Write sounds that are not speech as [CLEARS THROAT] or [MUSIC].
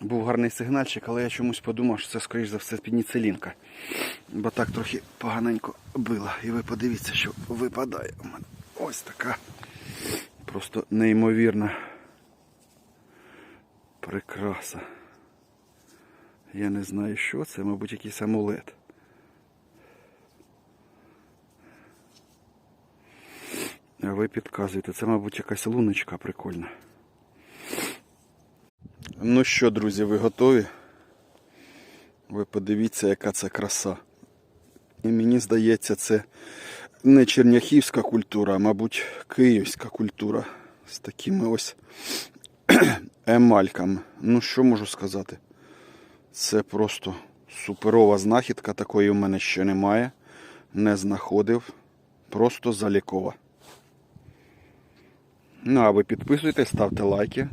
Був гарний сигнальчик, але я чомусь подумав, що це, скоріш за все, пеніцилінка. Бо так трохи поганенько била. І ви подивіться, що випадає у мене. Ось така. Просто неймовірна прикраса. Я не знаю, що це, мабуть, якийсь амулет. А ви підказуєте, це, мабуть, якась луночка прикольна. Ну що, друзі, ви готові? Ви подивіться, яка це краса. І мені здається, це не черняхівська культура, а, мабуть, київська культура з такими ось [CLEARS THROAT] емальками. Ну, що можу сказати? Це просто суперова знахідка, такої в мене ще немає. Не знаходив. Просто залікова. Ну, а ви підписуйтесь, ставте лайки.